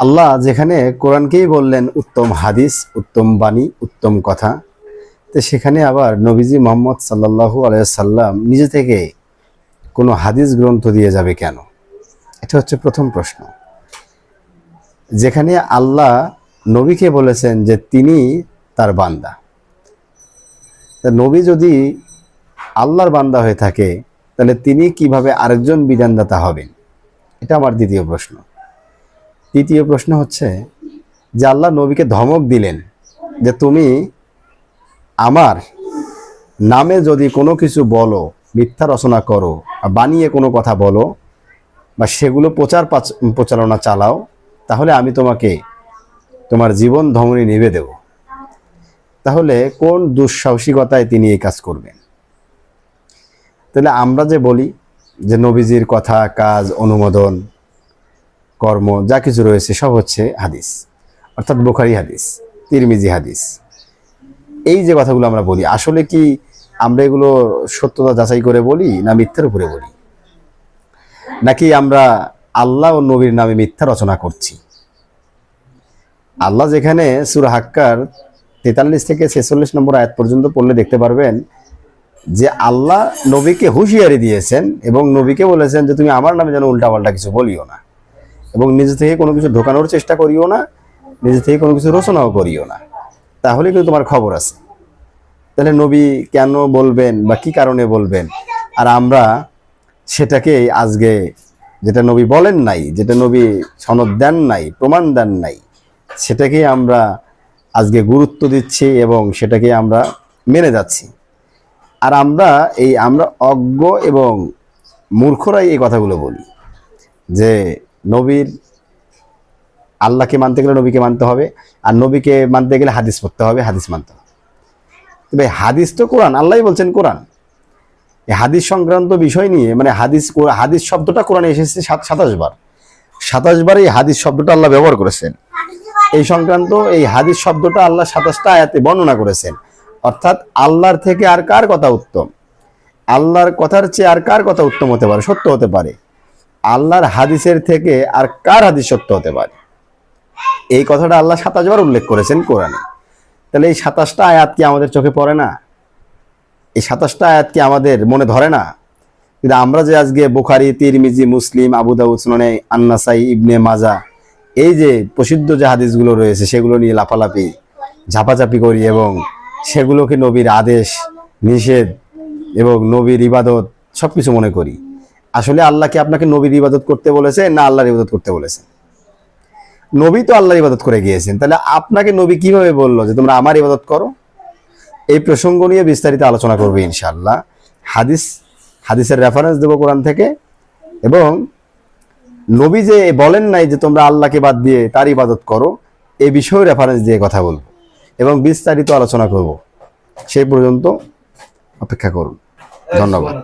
আল্লাহ যেখানে কোরআনকেই বললেন, উত্তম হাদিস, উত্তম বাণী, উত্তম কথা, তো সেখানে আবার নবীজি মোহাম্মদ সাল্লাল্লাহু আলাইসাল্লাম নিজে থেকে কোনো হাদিস গ্রন্থ দিয়ে যাবে কেন? এটা হচ্ছে প্রথম প্রশ্ন। যেখানে আল্লাহ নবীকে বলেছেন যে তিনি তার বান্দা। নবী যদি আল্লাহর বান্দা হয়ে থাকে, তাহলে তিনি কীভাবে আরেকজন বিধানদাতা হবেন? এটা আমার দ্বিতীয় প্রশ্ন। তৃতীয় প্রশ্ন হচ্ছে যে আল্লাহ নবীকে ধমক দিলেন যে তুমি আমার নামে যদি কোনো কিছু বলো, মিথ্যা রচনা করো বানিয়ে কোনো কথা বলো বা সেগুলো প্রচার প্রচারণা চালাও, তাহলে আমি তোমাকে তোমার জীবন ধমনী নিবে দেব। তাহলে কোন দুঃসাহসিকতায় তিনি এই কাজ করবেন? তাহলে আমরা যে বলি যে নবীজির কথা, কাজ, অনুমোদন কর্ম, যা কিছু রয়েছে, সব হচ্ছে হাদিস। অর্থাৎ বোখারি হাদিস, তিরমিজি হাদিস। এই যে কথাগুলো আমরা বলি, আসলে কি আমরা এগুলো সত্যতা যাচাই করে বলি না মিথ্যার উপরে বলি? নাকি আমরা আল্লাহ ও নবীর নামে মিথ্যা রচনা করছি? আল্লাহ যেখানে সুরা হাক্কার তেতাল্লিশ থেকে ছেচল্লিশ নম্বর আয়াত পর্যন্ত পড়লে দেখতে পারবেন যে আল্লাহ নবীকে হুঁশিয়ারি দিয়েছেন এবং নবীকে বলেছেন যে, তুমি আমার নামে যেন উল্টাপাল্টা কিছু বলিও না। এবং নিজে থেকে কোনো কিছু ঢোকানোর চেষ্টা করিও না, নিজে থেকে কোনো কিছু রচনাও করিও না। তাহলে কিন্তু তোমার খবর আছে। তাহলে নবী কেন বলবেন বা কি কারণে বলবেন? আর আমরা সেটাকে আজকে যেটা নবী বলেন নাই, যেটা নবী সনদ দেন নাই, প্রমাণ দেন নাই, সেটাকে আমরা আজকে গুরুত্ব দিচ্ছি এবং সেটাকে আমরা মেনে যাচ্ছি। আর আমরা এই, আমরা অজ্ঞ এবং মূর্খরাই এই কথাগুলো বলি যে নবীর আল্লাহকে মানতে গেলে নবীকে মানতে হবে, আর নবীকে মানতে গেলে হাদিস পড়তে হবে, হাদিস মানতে হবে। তবে হাদিস তো কোরআন, আল্লাহই বলছেন কোরআন। এই হাদিস সংক্রান্ত বিষয় নিয়ে মানে হাদিস হাদিস শব্দটা কোরআনে এসেছে সাত, সাতাশ বার। সাতাশ বার এই হাদিস শব্দটা আল্লাহ ব্যবহার করেছেন। এই সংক্রান্ত এই হাদিস শব্দটা আল্লাহ সাতাশটা আয়াতে বর্ণনা করেছেন। অর্থাৎ আল্লাহর থেকে আর কার কথা উত্তম? আল্লাহর কথার চেয়ে আর কার কথা উত্তম হতে পারে? সত্য হতে পারে। আল্লাহর হাদিসের থেকে আর কার হাদিস সত্য হতে পারে? এই কথাটা আল্লাহ সাতাশ বার উল্লেখ করেছেন কোরআনে। তাহলে এই সাতাশটা আয়াত কি আমাদের চোখে পড়ে না? এই সাতাশটা আয়াত কি আমাদের মনে ধরে না? কিন্তু আমরা যে আজকে বোখারি, তিরমিজি, মুসলিম, আবু দাউদ সুনানে, আন্নাসাই, ইবনে মাজা, এই যে প্রসিদ্ধ যে হাদিসগুলো রয়েছে, সেগুলো নিয়ে লাফালাফি, ঝাপাঝাপি করি এবং সেগুলোকে নবীর আদেশ, নিষেধ এবং নবীর ইবাদত সব কিছু মনে করি। আসলে আল্লাহ কি আপনাকে নবীর ইবাদত করতে বলেছে, না আল্লাহর ইবাদত করতে বলেছে? নবী তো আল্লাহর ইবাদত করে গিয়েছেন। তাহলে আপনাকে নবী কীভাবে বলল যে, তোমরা আমার ইবাদত করো? এই প্রসঙ্গ নিয়ে বিস্তারিত আলোচনা করবে ইনশাআল্লাহ। হাদিস, হাদিসের রেফারেন্স দেবো কোরআন থেকে। এবং নবী যে বলেন নাই যে, তোমরা আল্লাহকে বাদ দিয়ে তার ইবাদত করো এই বিষয়েও রেফারেন্স দিয়ে কথা বলব। এবং বিস্তারিত আলোচনা করব। সেই পর্যন্ত অপেক্ষা করুন। ধন্যবাদ।